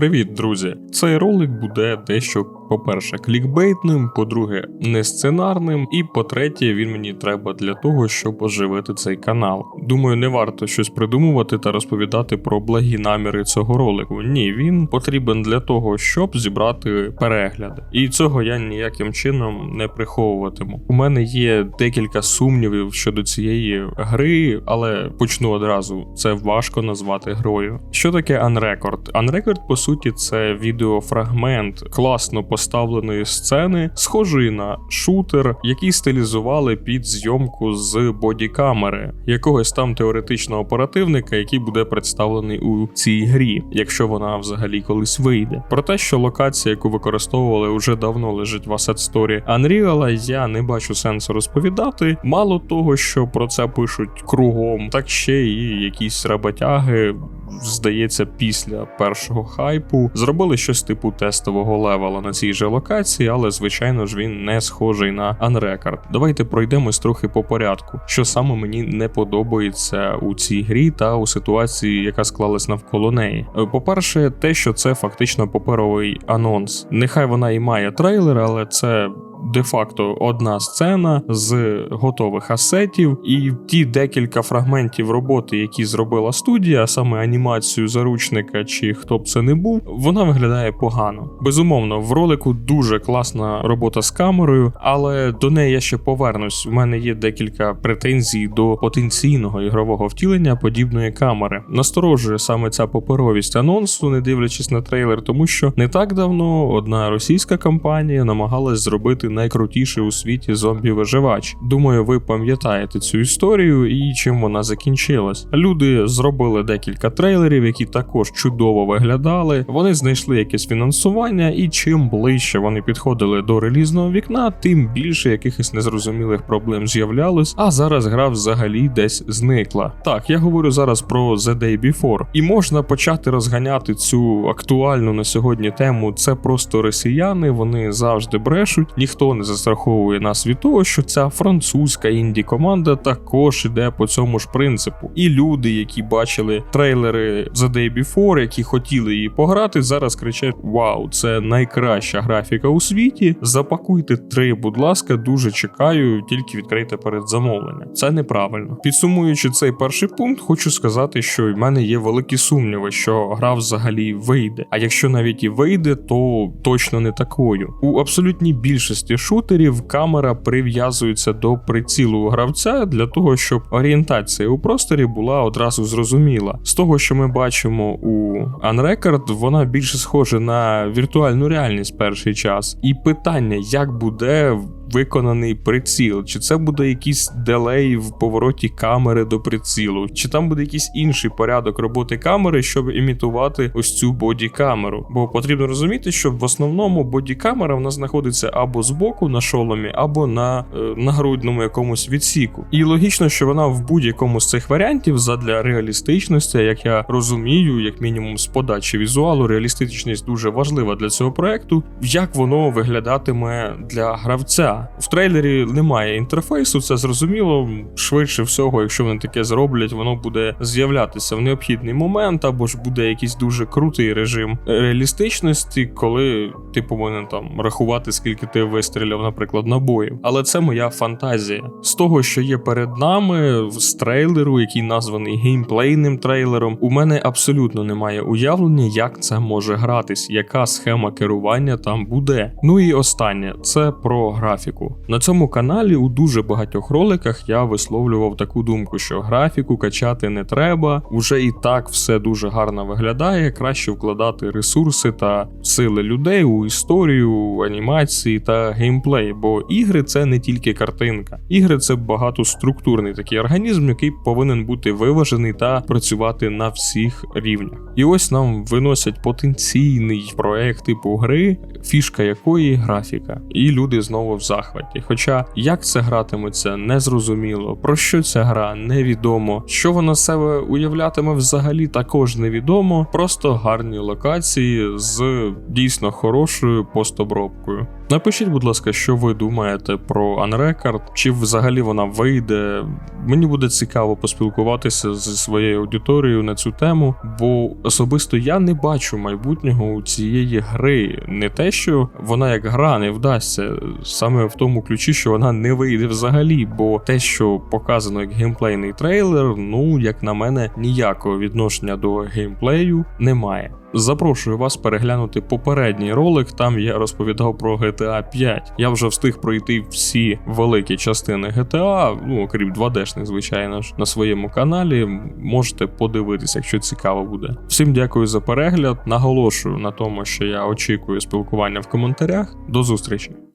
Привіт, друзі! Цей ролик буде дещо, по-перше, клікбейтним, по-друге, не сценарним, і по-третє, він мені треба для того, щоб оживити цей канал. Думаю, не варто щось придумувати та розповідати про благі наміри цього ролику. Ні, він потрібен для того, щоб зібрати перегляди. І цього я ніяким чином не приховуватиму. У мене є декілька сумнівів щодо цієї гри, але почну одразу. Це важко назвати грою. Що таке Unrecord? Unrecord, по суті, це відеофрагмент класно поставленої сцени, схожий на шутер, який стилізували під зйомку з бодікамери, якогось там теоретичного оперативника, який буде представлений у цій грі, якщо вона взагалі колись вийде. Про те, що локація, яку використовували, вже давно лежить в Asset Story Unreal, я не бачу сенсу розповідати. Мало того, що про це пишуть кругом, так ще і якісь роботяги здається, після першого хайпу зробили щось типу тестового левела на цій же локації, але звичайно ж він не схожий на Unrecord. Давайте пройдемось трохи по порядку, що саме мені не подобається у цій грі та у ситуації, яка склалась навколо неї. Е, По-перше, те, що це фактично паперовий анонс. Нехай вона і має трейлер, але це де-факто одна сцена з готових асетів, і ті декілька фрагментів роботи, які зробила студія, саме анімацію заручника чи хто б це не був, вона виглядає погано. Безумовно, в ролику дуже класна робота з камерою, але до неї я ще повернусь. У мене є декілька претензій до потенційного ігрового втілення подібної камери. Насторожує саме ця паперовість анонсу, не дивлячись на трейлер, тому що не так давно одна російська компанія намагалась зробити найкрутіший у світі зомбі-виживач. Думаю, ви пам'ятаєте цю історію і чим вона закінчилась. Люди зробили декілька трейлерів, які також чудово виглядали. Вони знайшли якесь фінансування, і чим ближче вони підходили до релізного вікна, тим більше якихось незрозумілих проблем з'являлось. А зараз гра взагалі десь зникла. Так, я говорю зараз про The Day Before. І можна почати розганяти цю актуальну на сьогодні тему. Це просто росіяни, вони завжди брешуть. Ніхто не застраховує нас від того, що ця французька інді команда також іде по цьому ж принципу. І люди, які бачили трейлери The Day Before, які хотіли її пограти, зараз кричать: Вау, це найкраща графіка у світі. Запакуйте три, будь ласка, дуже чекаю, тільки відкрийте перед замовленням. Це неправильно. Підсумуючи цей перший пункт, хочу сказати, що в мене є великі сумніви, що гра взагалі вийде. А якщо навіть і вийде, то точно не такою. У абсолютній більшості шутерів камера прив'язується до прицілу гравця для того, щоб орієнтація у просторі була одразу зрозуміла. З того, що ми бачимо у Unrecord, вона більше схожа на віртуальну реальність перший час. І питання, як буде виконаний приціл, чи це буде якийсь делей в повороті камери до прицілу, чи там буде якийсь інший порядок роботи камери, щоб імітувати ось цю боді-камеру. Бо потрібно розуміти, що в основному боді-камера в нас знаходиться або збоку на шоломі, або на е, нагрудному якомусь відсіку. І логічно, що вона в будь-якому з цих варіантів задля реалістичності, як я розумію, як мінімум з подачі візуалу, реалістичність дуже важлива для цього проекту. Як воно виглядатиме для гравця? В трейлері немає інтерфейсу, це зрозуміло. Швидше всього, якщо вони таке зроблять, воно буде з'являтися в необхідний момент, або ж буде якийсь дуже крутий режим реалістичності, коли ти повинен там рахувати, скільки ти вистріляв, наприклад, набоїв. Але це моя фантазія. З того, що є перед нами, з трейлеру, який названий геймплейним трейлером, у мене абсолютно немає уявлення, як це може гратись, яка схема керування там буде. Ну і останнє це про графіку графіку. На цьому каналі у дуже багатьох роликах я висловлював таку думку, що графіку качати не треба, уже і так все дуже гарно виглядає. Краще вкладати ресурси та сили людей у історію, анімації та геймплей, бо ігри це не тільки картинка. Ігри це багатоструктурний такий організм, який повинен бути виважений та працювати на всіх рівнях. І ось нам виносять потенційний проект типу гри, фішка якої графіка, і люди знову в захваті. Хоча як це гратиметься, незрозуміло, про що ця гра невідомо. Що вона себе уявлятиме взагалі також невідомо, просто гарні локації з дійсно хорошою постобробкою. Напишіть, будь ласка, що ви думаєте про Unrecord, чи взагалі вона вийде. Мені буде цікаво поспілкуватися зі своєю аудиторією на цю тему, бо особисто я не бачу майбутнього у цієї гри. Не те, що вона як гра не вдасться, саме в тому ключі, що вона не вийде взагалі, бо те, що показано як геймплейний трейлер, ну як на мене, ніякого відношення до геймплею немає. Запрошую вас переглянути попередній ролик. Там я розповідав про GTA 5. Я вже встиг пройти всі великі частини GTA, ну окрім 2D-шних, звичайно ж, на своєму каналі. Можете подивитися, якщо цікаво буде. Всім дякую за перегляд. Наголошую на тому, що я очікую спілкування в коментарях. До зустрічі!